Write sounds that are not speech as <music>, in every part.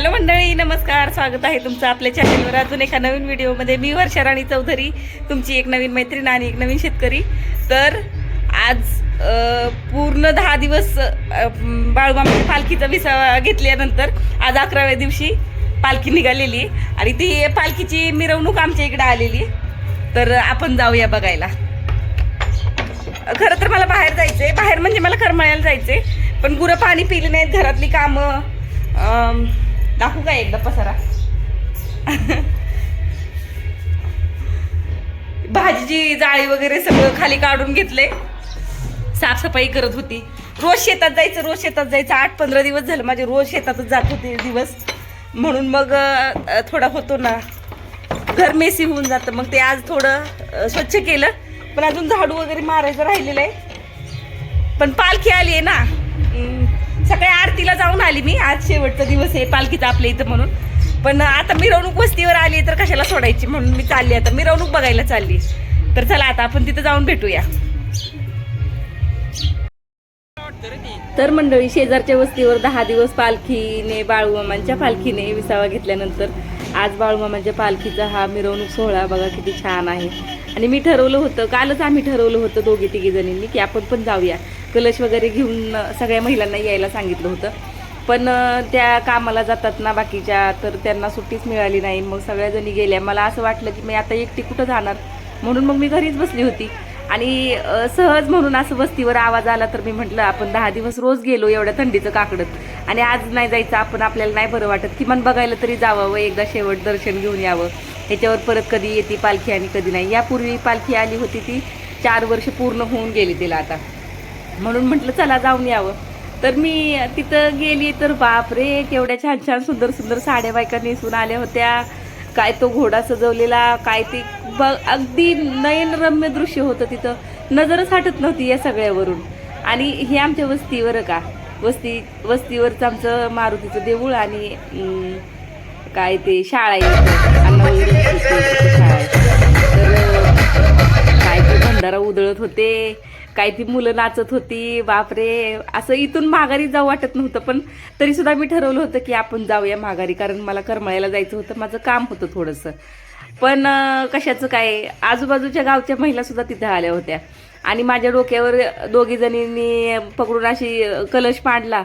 Hello मंडळी नमस्कार. स्वागत आहे तुमचं आपल्या चॅनलवर अजून एका नवीन व्हिडिओमध्ये मी वर्षा राणी चौधरी तुमची एक नवीन मैत्रीण आणि एक नवीन शेतकरी. तर आज पूर्ण दहा दिवस अ, पालखीचा विसावा घेतल्यानंतर आज अकराव्या दिवशी पालखी निघालेली आणि ती पालखीची मिरवणूक आमच्या इकडे आलेली तर आपण जाऊया बघायला. खरं तर मला बाहेर जायचंय. बाहेर म्हणजे मला करमळ्याला जायचंय. पण गुरं पाणी पिली नाहीत घरातली कामं टाकू का एकदा पसारा? भाजीची जाळी वगैरे सगळं खाली काढून घेतले. साफसफाई करत होती. रोज शेतात जायचं रोज शेतात जायचं. आठ पंधरा दिवस झालं माझे रोज शेतातच जात होते दिवस. म्हणून मग थोडा होतो ना घर मेसी होऊन जातं. मग ते आज थोडं स्वच्छ केलं. पण अजून झाडू वगैरे मारायचं राहिलेलं आहे. पण पालखी आली आहे ना. सकाळी आरतीला जाऊन आली मी. आज शेवटचा दिवस आहे पालखीचा आपल्या इथं म्हणून. पण आता मिरवणूक वस्तीवर आली तर कशाला सोडायची म्हणून मी चालली आता. मिरवणूक बघायला चालली. तर चला आता आपण तिथं जाऊन भेटूया. तर मंडळी शेजारच्या वस्तीवर दहा दिवस पालखीने बाळूमामांच्या पालखीने विसावा घेतल्यानंतर आज बाळूमा म्हणजे पालखीचा हा मिरवणूक सोहळा बघा किती छान आहे. आणि मी ठरवलं होतं कालच आम्ही ठरवलं होतं दोघी तिघी जणींनी की आपण पण जाऊया. कलश वगैरे घेऊन सगळ्या महिलांना यायला सांगितलं होतं. पण त्या कामाला जातात ना बाकीच्या तर त्यांना सुट्टीच मिळाली नाही. मग सगळ्याजणी गेल्या. मला असं वाटलं की मी आता एकटी कुठं जाणार? म्हणून मग मी घरीच बसली होती. आणि सहज म्हणून असं वस्तीवर आवाज आला तर मी म्हटलं आपण दहा दिवस रोज गेलो एवढ्या थंडीचं काकडत आणि आज नाही जायचं आपण आपल्याला नाही बरं वाटत. किमान बघायला तरी जावं व एकदा शेवट दर्शन घेऊन यावं. ह्याच्यावर परत कधी येते पालखी आणि कधी नाही. यापूर्वी पालखी आली होती ती चार वर्ष पूर्ण होऊन गेली तिला आता. म्हणून म्हटलं चला जाऊन यावं. तर मी तिथं गेली तर बापरे केवढ्या छान छान सुंदर सुंदर साड्या बायका नेसून आल्या होत्या. काय तो घोडा सजवलेला काय ते ब अगदी नयनरम्य दृश्य होतं तिथं. नजरच हटत नव्हती या सगळ्यावरून. आणि हे आमच्या वस्तीवर का? वस्ती वस्तीवरचं आमचं मारुतीचं देऊळ आणि काय ते शाळा आहे शाळा तर काय ते भंडारा उधळत होते काय ती मुलं नाचत होती बापरे. असं इथून माघारी जाऊ वाटत नव्हतं पण तरी सुद्धा मी ठरवलं होतं की आपण जाऊया माघारी कारण मला करमळ्याला जायचं होतं माझं काम होतं थोडंसं. पण कशाचं काय आजूबाजूच्या गावच्या महिला सुद्धा तिथं आल्या होत्या. आणि माझ्या डोक्यावर दोघी जणींनी पकडून अशी कलश मांडला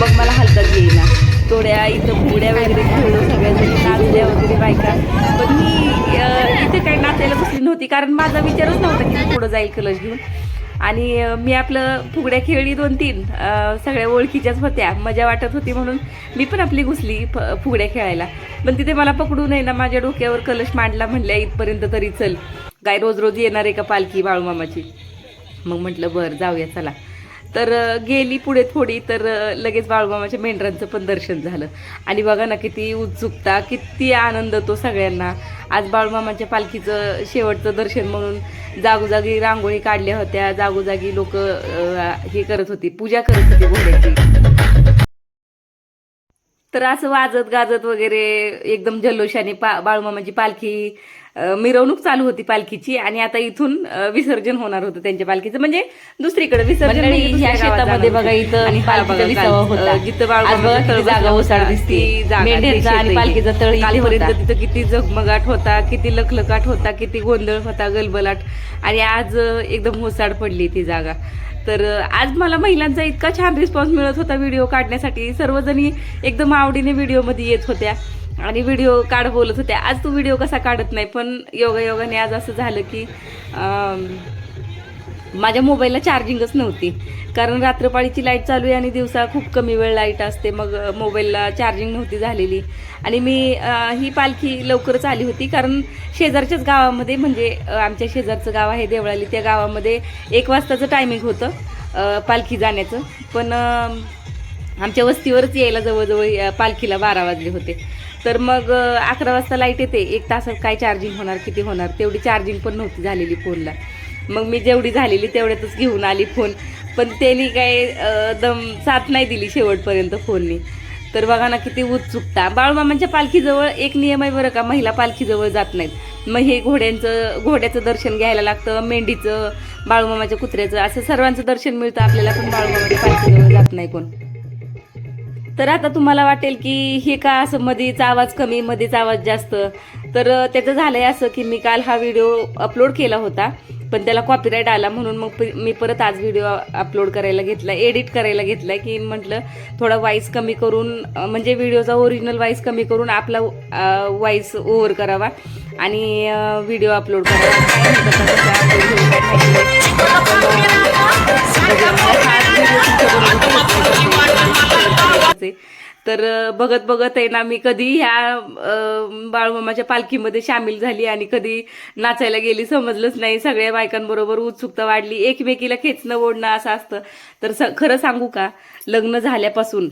मग मला हलकत येईना. थोड्या इथं फुगड्या वगैरे खेळलो सगळ्या जणी नाचल्या वगैरे बायका. पण मी इथे काही नाचायला बसली नव्हती कारण माझा विचारच नव्हता की पुढं जाईल कलश घेऊन. आणि मी आपलं फुगड्या खेळली दोन तीन सगळ्या ओळखीच्याच होत्या. मजा वाटत होती म्हणून मी पण आपली घुसली फ- फुगड्या खेळायला. पण तिथे मला पकडू नये ना माझ्या डोक्यावर कलश मांडला म्हणल्या इथपर्यंत तरी चल. काय रोज रोज येणार आहे का पालखी बाळूमामाची? मग म्हटलं बरं जाऊया चला. तर गेली पुढे थोडी तर लगेच बाळूमामाच्या मेंढरांचं पण दर्शन झालं. आणि बघा ना किती उत्सुकता किती आनंद तो सगळ्यांना. आज बाळूमामाच्या पालखीचं शेवटचं दर्शन म्हणून जागोजागी रांगोळी काढल्या होत्या. जागोजागी लोक हे करत होती पूजा करत होती घोड्याची. तर असं वाजत गाजत वगैरे एकदम जल्लोषाने पा बाळूमामाची पालखी मिरवणूक चालू होती पालखीची आणि आता इथून विसर्जन होणार होतं त्यांच्या पालखीचं म्हणजे दुसरीकडे विसर्जन ह्या शेतामध्ये बघा. इथं आणि पालखीचा तळ जागा बसला ओसाड होता, दिसते. ती जागा, मेंढ्यांचा ते आणि शेत पालखीचा आहे. तळ इथे कालपर्यंत होता. तिथं किती झगमगाट होता किती लखलखाट होता किती गोंधळ होता गलबलाट आणि आज एकदम ओसाड पडली ती जागा तर आज मला महिलांचा इतका छान रिस्पॉन्स मिळत होता व्हिडिओ काढण्यासाठी सर्वजणी एकदम आवडीने व्हिडिओमध्ये येत होत्या आणि व्हिडिओ काढ बोलत होत्या आज तू व्हिडिओ कसा काढत नाही पण योगा योगाने आज असं झालं की माझ्या मोबाईलला चार्जिंगच नव्हती. कारण रात्रपाळीची लाइट चालू आहे आणि दिवसा खूप कमी वेळ लाइट असते मग मोबाईलला चार्जिंग नव्हती झालेली. आणि मी ही पालखी लवकरच आली होती कारण शेजारच्याच गावामध्ये म्हणजे आमच्या शेजारचं गाव आहे देवळाली त्या गावामध्ये एक वाजताचं टायमिंग होतं पालखी जाण्याचं. पण आमच्या वस्तीवरच यायला जवळजवळ पालखीला बारा वाजले होते. तर मग अकरा वाजता लाइट येते. एक तासात काय चार्जिंग होणार किती होणार? तेवढी चार्जिंग पण नव्हती झालेली फोनला मग मी जेवढी झालेली तेवढ्यातच घेऊन आली फोन पण त्यांनी काय दम साथ नाही दिली शेवटपर्यंत फोननी तर बघा ना किती उत्सुकता. बाळूमामांच्या पालखीजवळ एक नियम आहे बरं का महिला पालखीजवळ जात नाहीत. मग हे घोड्यांचं घोड्याचं दर्शन घ्यायला लागतं मेंढीचं बाळूमामाच्या कुत्र्याचं असं सर्वांचं दर्शन मिळतं. आपल्याला पण बाळूमामाच्या पालखीजवळ जात नाही कोण. तर आता तुम्हाला वाटेल की हे का असं मध्येच आवाज कमी मध्येच आवाज जास्त? तर त्याचं त्याचं झालंय असं की मी काल हा व्हिडिओ अपलोड केला होता पण त्याला कॉपीराईट आला म्हणून मग मी परत आज व्हिडिओ अपलोड करायला घेतला एडिट करायला घेतला की म्हटलं थोडा व्हॉइस कमी करून म्हणजे व्हिडिओचा ओरिजिनल व्हॉइस कमी करून आपला वाईस ओव्हर करावा आणि व्हिडिओ अपलोड करावा. तर बघत बघत आहे ना मी कधी ह्या बाळूमामाच्या पालखीमध्ये सामील झाली आणि कधी नाचायला गेली समजलंच नाही. सगळ्या बायकांबरोबर उत्सुकता वाढली. एकमेकीला खेचणं ओढणं असं असतं. तर स खरं सांगू का? लग्न झाल्यापासून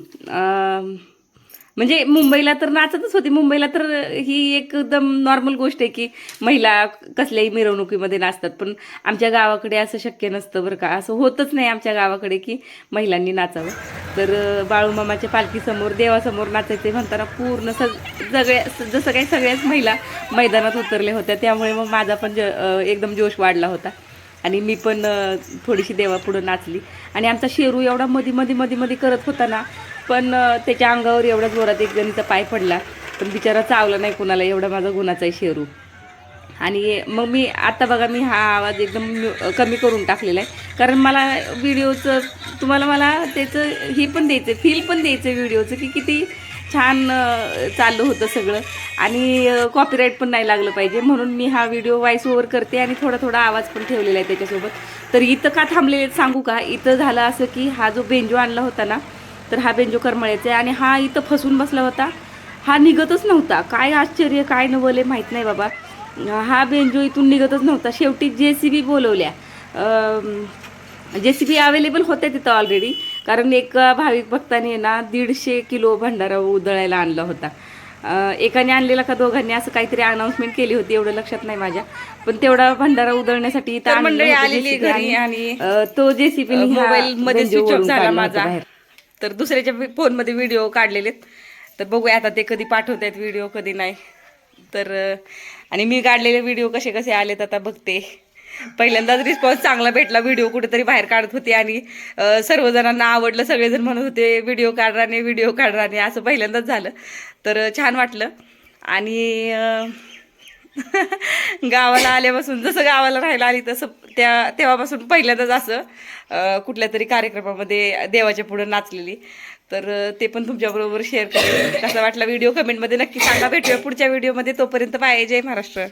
म्हणजे मुंबईला तर नाचतच होती. मुंबईला तर ही एकदम नॉर्मल गोष्ट आहे की महिला कसल्याही मिरवणुकीमध्ये नाचतात. पण आमच्या गावाकडे असं शक्य नसतं बरं का. असं होतच नाही आमच्या गावाकडे की महिलांनी नाचावं. तर बाळूमामाच्या पालखीसमोर देवासमोर नाचायचे म्हणताना पूर्ण सग सगळ्या जसं काही सगळ्याच महिला मैदानात उतरल्या होत्या त्यामुळे मग माझा पण ज- एकदम जोश वाढला होता. आणि मी पण थोडीशी देवापुढं नाचली. आणि आमचा शेरू एवढा मधी मधी मधी मधी करत होता ना पण त्याच्या अंगावर एवढ्या जोरात एक जणीचा पाय पडला. पण बिचारा चावला नाही कुणाला एवढा माझा गुणाचा आहे शेरू. आणि मग मी आता बघा मी हा आवाज एकदम कमी करून टाकलेला आहे. कारण मला व्हिडिओचं तुम्हाला मला त्याचं हे पण द्यायचं फील पण द्यायचं व्हिडिओचं की किती छान चाललं होतं सगळं. आणि कॉपीराईट पण नाही लागलं पाहिजे. म्हणून मी हा व्हिडिओ व्हॉइस ओव्हर करते आणि थोडा थोडा आवाज पण ठेवलेला आहे त्याच्यासोबत. तर इथं का थांबलेले सांगू का? इथं झालं असं की हा जो बेंजो आणला होता ना तर हा बेंजो करमळ्याचा आहे आणि हा इथं फसून बसला होता. हा निघतच नव्हता. काय आश्चर्य काय नवले माहीत नाही बाबा. हा बेंजो इथून निघतच नव्हता. शेवटी जे सी बी बोलवल्या. जे सी बी अवेलेबल होत्या तिथं ऑलरेडी कारण एक भाविक भक्ताने ना दीडशे किलो भंडारा उधळायला आणला होता. एकाने आणलेला का दोघांनी असं काहीतरी अनाऊन्समेंट केली होती एवढं लक्षात नाही माझ्या. पण तेवढा भंडारा उधळण्यासाठी आणि तो जेसीबी मोबाईल मध्ये स्विच ऑफ झाला माझा. तर दुसऱ्याच्या फोनमध्ये व्हिडिओ काढलेले तर बघूया आता ते कधी पाठवतात व्हिडिओ कधी नाही. तर आणि मी काढलेले व्हिडिओ कसे कसे आलेत आता बघते. पहिल्यांदाच रिस्पॉन्स चांगला भेटला व्हिडिओ कुठेतरी बाहेर काढत होते आणि सर्वजणांना आवडलं सगळेजण म्हणत होते व्हिडिओ काढराने व्हिडिओ काढराने असं पहिल्यांदाच झालं. तर छान वाटलं. आणि <laughs> गावाला आल्यापासून जसं गावाला राहायला आली तसं त्या तेव्हापासून पहिल्यांदाच असं कुठल्या तरी कार्यक्रमामध्ये देवाच्या पुढं नाचलेली. तर ते पण तुमच्याबरोबर शेअर करेन. कसा वाटला व्हिडिओ कमेंटमध्ये नक्की सांगा. भेटूया पुढच्या व्हिडिओमध्ये तोपर्यंत बाय. जय महाराष्ट्र.